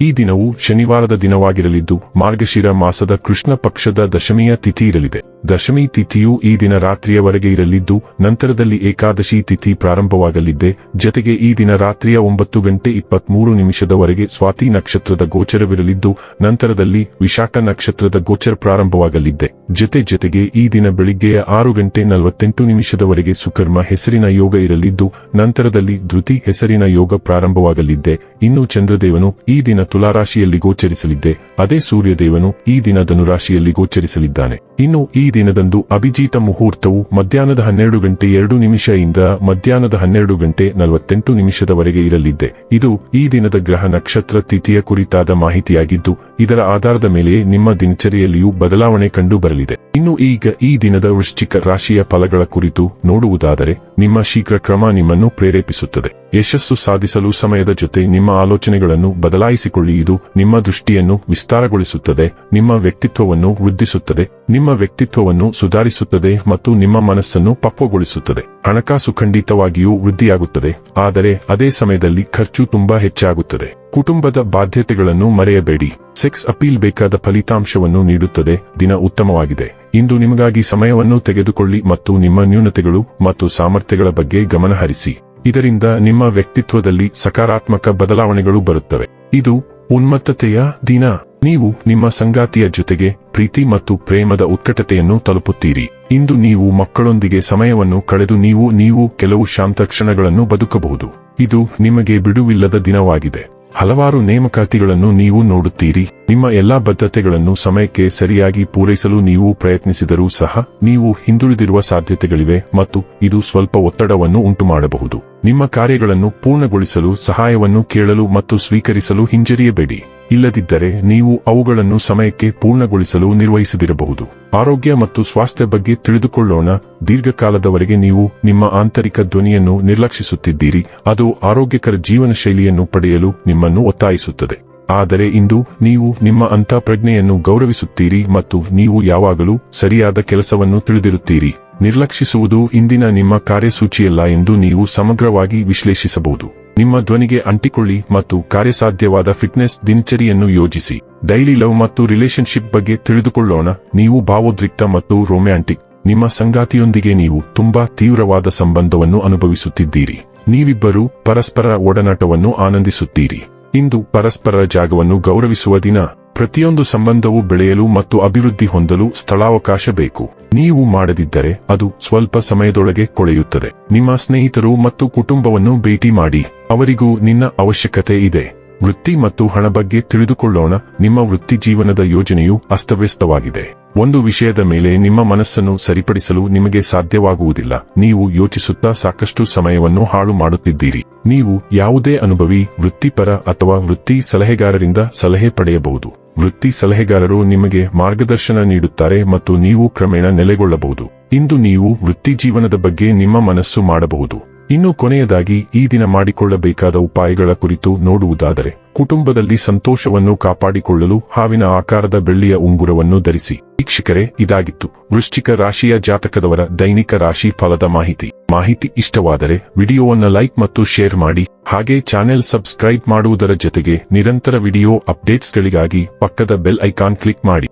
ಈ ದಿನವು ಶನಿವಾರದ ದಿನವಾಗಿರಲಿದ್ದು, ಮಾರ್ಗಶಿರ ಮಾಸದ ಕೃಷ್ಣ ಪಕ್ಷದ ದಶಮಿಯ ತಿಥಿ ಇರಲಿದೆ. ದಶಮಿ ತಿಥಿಯು ಈ ದಿನ ರಾತ್ರಿಯವರೆಗೆ ಇರಲಿದ್ದು, ನಂತರದಲ್ಲಿ ಏಕಾದಶಿ ತಿಥಿ ಪ್ರಾರಂಭವಾಗಲಿದ್ದೆ, ಜತೆಗೆ ಈ ದಿನ ರಾತ್ರಿಯ ಒಂಬತ್ತು ಗಂಟೆ ಇಪ್ಪತ್ಮೂರು ನಿಮಿಷದವರೆಗೆ ಸ್ವಾತಿ ನಕ್ಷತ್ರದ ಗೋಚರವಿರಲಿದ್ದು, ನಂತರದಲ್ಲಿ ವಿಶಾಖ ನಕ್ಷತ್ರದ ಗೋಚರ ಪ್ರಾರಂಭವಾಗಲಿದೆ ಜೊತೆ ಜೊತೆಗೆ ಈ ದಿನ ಬೆಳಿಗ್ಗೆಯ ಆರು ಗಂಟೆ ನಲವತ್ತೆಂಟು ನಿಮಿಷದವರೆಗೆ ಸುಕರ್ಮ ಹೆಸರಿನ ಯೋಗ ಇರಲಿದ್ದು, ನಂತರದಲ್ಲಿ ಧೃತಿ ಹೆಸರಿನ ಯೋಗ ಪ್ರಾರಂಭವಾಗಲಿದ್ದೆ. ಇನ್ನು ಚಂದ್ರದೇವನು ಈ ದಿನ ತುಲಾರಾಶಿಯಲ್ಲಿ ಗೋಚರಿಸಲಿದ್ದೆ. ಅದೇ ಸೂರ್ಯದೇವನು ಈ ದಿನ ಧನುರಾಶಿಯಲ್ಲಿ ಗೋಚರಿಸಲಿದ್ದಾನೆ. ಇನ್ನು ಈ ದಿನದಂದು ಅಭಿಜಿತ ಮುಹೂರ್ತವು ಮಧ್ಯಾಹ್ನದ ಹನ್ನೆರಡು ಗಂಟೆ ಎರಡು ನಿಮಿಷದಿಂದ ಮಧ್ಯಾಹ್ನದ ಹನ್ನೆರಡು ಗಂಟೆ ನಲವತ್ತೆಂಟು ನಿಮಿಷದವರೆಗೆ ಇರಲಿದೆ ಇದು ಈ ದಿನದ ಗ್ರಹ ನಕ್ಷತ್ರ ತಿಥಿಯ ಕುರಿತಾದ ಮಾಹಿತಿಯಾಗಿದ್ದು, ಇದರ ಆಧಾರದ ಮೇಲೆ ನಿಮ್ಮ ದಿನಚರಿಯಲ್ಲಿಯೂ ಬದಲಾವಣೆ ಕಂಡು ಬರಲಿದೆ ಇನ್ನು ಈಗ ಈ ದಿನದ ವೃಶ್ಚಿಕ ರಾಶಿಯ ಫಲಗಳ ಕುರಿತು ನೋಡುವುದಾದರೆ, ನಿಮ್ಮ ಶೀಘ್ರ ಕ್ರಮ ನಿಮ್ಮನ್ನು ಪ್ರೇರೇಪಿಸುತ್ತದೆ. ಯಶಸ್ಸು ಸಾಧಿಸಲು ಸಮಯದ ಜೊತೆ ನಿಮ್ಮ ಆಲೋಚನೆಗಳನ್ನು ಬದಲಾಯಿಸಿಕೊಳ್ಳಿ. ಇದು ನಿಮ್ಮ ದೃಷ್ಟಿಯನ್ನು ವಿಸ್ತಾರಗೊಳಿಸುತ್ತದೆ, ನಿಮ್ಮ ವ್ಯಕ್ತಿತ್ವವನ್ನು ವೃದ್ಧಿಸುತ್ತದೆ, ನಿಮ್ಮ ವ್ಯಕ್ತಿತ್ವವನ್ನು ಸುಧಾರಿಸುತ್ತದೆ ಮತ್ತು ನಿಮ್ಮ ಮನಸ್ಸನ್ನು ಪಕ್ವಗೊಳಿಸುತ್ತದೆ. ಹಣಕಾಸು ಖಂಡಿತವಾಗಿಯೂ ವೃದ್ಧಿಯಾಗುತ್ತದೆ, ಆದರೆ ಅದೇ ಸಮಯದಲ್ಲಿ ಖರ್ಚು ತುಂಬಾ ಹೆಚ್ಚಾಗುತ್ತದೆ. ಕುಟುಂಬದ ಬಾಧ್ಯತೆಗಳನ್ನು ಮರೆಯಬೇಡಿ. ಸೆಕ್ಸ್ ಅಪೀಲ್ ಬೇಕಾದ ಫಲಿತಾಂಶವನ್ನು ನೀಡುತ್ತದೆ, ದಿನ ಉತ್ತಮವಾಗಿದೆ. ಇಂದು ನಿಮಗಾಗಿ ಸಮಯವನ್ನು ತೆಗೆದುಕೊಳ್ಳಿ ಮತ್ತು ನಿಮ್ಮ ನ್ಯೂನತೆಗಳು ಮತ್ತು ಸಾಮರ್ಥ್ಯಗಳ ಬಗ್ಗೆ ಗಮನಹರಿಸಿ ಇದರಿಂದ ನಿಮ್ಮ ವ್ಯಕ್ತಿತ್ವದಲ್ಲಿ ಸಕಾರಾತ್ಮಕ ಬದಲಾವಣೆಗಳು ಬರುತ್ತವೆ. ಇದು ಉನ್ಮತ್ತತೆಯ ದಿನ. ನೀವು ನಿಮ್ಮ ಸಂಗಾತಿಯ ಜೊತೆಗೆ ಪ್ರೀತಿ ಮತ್ತು ಪ್ರೇಮದ ಉತ್ಕಟತೆಯನ್ನು ತಲುಪುತ್ತೀರಿ. ಇಂದು ನೀವು ಮಕ್ಕಳೊಂದಿಗೆ ಸಮಯವನ್ನು ಕಳೆದು ನೀವು ನೀವು ಕೆಲವು ಶಾಂತ ಕ್ಷಣಗಳನ್ನು ಬದುಕಬಹುದು. ಇದು ನಿಮಗೆ ಬಿಡುವಿಲ್ಲದ ದಿನವಾಗಿದೆ. ಹಲವಾರು ನೇಮಕಾತಿಗಳನ್ನು ನೀವು ನೋಡುತ್ತೀರಿ. ನಿಮ್ಮ ಎಲ್ಲಾ ಬದ್ಧತೆಗಳನ್ನು ಸಮಯಕ್ಕೆ ಸರಿಯಾಗಿ ಪೂರೈಸಲು ನೀವು ಪ್ರಯತ್ನಿಸಿದರೂ ಸಹ ನೀವು ಹಿಂದುಳಿದಿರುವ ಸಾಧ್ಯತೆಗಳಿವೆ ಮತ್ತು ಇದು ಸ್ವಲ್ಪ ಒತ್ತಡವನ್ನು ಉಂಟುಮಾಡಬಹುದು. ನಿಮ್ಮ ಕಾರ್ಯಗಳನ್ನು ಪೂರ್ಣಗೊಳಿಸಲು ಸಹಾಯವನ್ನು ಕೇಳಲು ಮತ್ತು ಸ್ವೀಕರಿಸಲು ಹಿಂಜರಿಯಬೇಡಿ. ಇಲ್ಲದಿದ್ದರೆ ನೀವು ಅವುಗಳನ್ನು ಸಮಯಕ್ಕೆ ಪೂರ್ಣಗೊಳಿಸಲು ನಿರ್ವಹಿಸದಿರಬಹುದು. ಆರೋಗ್ಯ ಮತ್ತು ಸ್ವಾಸ್ಥ್ಯ ಬಗ್ಗೆ ತಿಳಿದುಕೊಳ್ಳೋಣ. ದೀರ್ಘಕಾಲದವರೆಗೆ ನೀವು ನಿಮ್ಮ ಆಂತರಿಕ ಧ್ವನಿಯನ್ನು ನಿರ್ಲಕ್ಷಿಸುತ್ತಿದ್ದೀರಿ. ಅದು ಆರೋಗ್ಯಕರ ಜೀವನ ಶೈಲಿಯನ್ನು ಪಡೆಯಲು ನಿಮ್ಮನ್ನು ಒತ್ತಾಯಿಸುತ್ತದೆ. ಆದರೆ ಇಂದು ನೀವು ನಿಮ್ಮ ಅಂತಃಪ್ರಜ್ಞೆಯನ್ನು ಗೌರವಿಸುತ್ತೀರಿ ಮತ್ತು ನೀವು ಯಾವಾಗಲೂ ಸರಿಯಾದ ಕೆಲಸವನ್ನು ತಿಳಿದಿರುತ್ತೀರಿ. ನಿರ್ಲಕ್ಷಿಸುವುದು ಇಂದಿನ ನಿಮ್ಮ ಕಾರ್ಯಸೂಚಿಯಲ್ಲ ಎಂದು ನೀವು ಸಮಗ್ರವಾಗಿ ವಿಶ್ಲೇಷಿಸಬಹುದು. ನಿಮ್ಮ ಧ್ವನಿಗೆ ಅಂಟಿಕೊಳ್ಳಿ ಮತ್ತು ಕಾರ್ಯಸಾಧ್ಯವಾದ ಫಿಟ್ನೆಸ್ ದಿನಚರಿಯನ್ನು ಯೋಜಿಸಿ. ಡೈಲಿ ಲವ್ ಮತ್ತು ರಿಲೇಶನ್ಶಿಪ್ ಬಗ್ಗೆ ತಿಳಿದುಕೊಳ್ಳೋಣ. ನೀವು ಭಾವೋದ್ರಿಕ್ತ ಮತ್ತು ರೊಮ್ಯಾಂಟಿಕ್. ನಿಮ್ಮ ಸಂಗಾತಿಯೊಂದಿಗೆ ನೀವು ತುಂಬಾ ತೀವ್ರವಾದ ಸಂಬಂಧವನ್ನು ಅನುಭವಿಸುತ್ತಿದ್ದೀರಿ. ನೀವಿಬ್ಬರು ಪರಸ್ಪರ ಒಡನಾಟವನ್ನು ಆನಂದಿಸುತ್ತೀರಿ. ಇಂದು ಪರಸ್ಪರ ಜಾಗವನ್ನು ಗೌರವಿಸುವ ದಿನ. ಪ್ರತಿಯೊಂದು ಸಂಬಂಧವು ಬೆಳೆಯಲು ಮತ್ತು ಅಭಿವೃದ್ಧಿ ಹೊಂದಲು ಸ್ಥಳಾವಕಾಶ ಬೇಕು. ನೀವು ಮಾಡದಿದ್ದರೆ ಅದು ಸ್ವಲ್ಪ ಸಮಯದೊಳಗೆ ಕೊಳೆಯುತ್ತದೆ. ನಿಮ್ಮ ಸ್ನೇಹಿತರು ಮತ್ತು ಕುಟುಂಬವನ್ನು ಭೇಟಿ ಮಾಡಿ. ಅವರಿಗೂ ನಿನ್ನ ಅವಶ್ಯಕತೆ ಇದೆ. ವೃತ್ತಿ ಮತ್ತು ಹಣ ಬಗ್ಗೆ ತಿಳಿದುಕೊಳ್ಳೋಣ. ನಿಮ್ಮ ವೃತ್ತಿ ಜೀವನದ ಯೋಜನೆಯು ಅಸ್ತವ್ಯಸ್ತವಾಗಿದೆ. ಒಂದು ವಿಷಯದ ಮೇಲೆ ನಿಮ್ಮ ಮನಸ್ಸನ್ನು ಸರಿಪಡಿಸಲು ನಿಮಗೆ ಸಾಧ್ಯವಾಗುವುದಿಲ್ಲ. ನೀವು ಯೋಚಿಸುತ್ತಾ ಸಾಕಷ್ಟು ಸಮಯವನ್ನು ಹಾಳು ಮಾಡುತ್ತಿದ್ದೀರಿ. ನೀವು ಯಾವುದೇ ಅನುಭವಿ, ವೃತ್ತಿಪರ ಅಥವಾ ವೃತ್ತಿ ಸಲಹೆಗಾರರಿಂದ ಸಲಹೆ ಪಡೆಯಬಹುದು. ವೃತ್ತಿ ಸಲಹೆಗಾರರು ನಿಮಗೆ ಮಾರ್ಗದರ್ಶನ ನೀಡುತ್ತಾರೆ ಮತ್ತು ನೀವು ಕ್ರಮೇಣ ನೆಲೆಗೊಳ್ಳಬಹುದು. ಇಂದು ನೀವು ವೃತ್ತಿ ಜೀವನದ ಬಗ್ಗೆ ನಿಮ್ಮ ಮನಸ್ಸು ಮಾಡಬಹುದು. ಇನ್ನು ಕೊನೆಯದಾಗಿ ಈ ದಿನ ಮಾಡಿಕೊಳ್ಳಬೇಕಾದ ಉಪಾಯಗಳ ಕುರಿತು ನೋಡುವುದಾದರೆ ಕುಟುಂಬದಲ್ಲಿ ಸಂತೋಷವನ್ನು ಕಾಪಾಡಿಕೊಳ್ಳಲು ಹಾವಿನ ಆಕಾರದ ಬೆಳ್ಳಿಯ ಉಂಗುರವನ್ನು ಧರಿಸಿ. ವೀಕ್ಷಕರೇ, ಇದಾಗಿತ್ತು. ವೃಶ್ಚಿಕ ರಾಶಿಯ ಜಾತಕದವರ ದೈನಿಕ ರಾಶಿ ಫಲದ ಮಾಹಿತಿ. ಮಾಹಿತಿ ಇಷ್ಟವಾದರೆ ವಿಡಿಯೋವನ್ನು ಲೈಕ್ ಮತ್ತು ಶೇರ್ ಮಾಡಿ. ಹಾಗೆ ಚಾನೆಲ್ ಸಬ್ಸ್ಕ್ರೈಬ್ ಮಾಡುವುದರ ಜೊತೆಗೆ ನಿರಂತರ ವಿಡಿಯೋ ಅಪ್ಡೇಟ್ಸ್ಗಳಿಗಾಗಿ ಪಕ್ಕದ ಬೆಲ್ ಐಕಾನ್ ಕ್ಲಿಕ್ ಮಾಡಿ.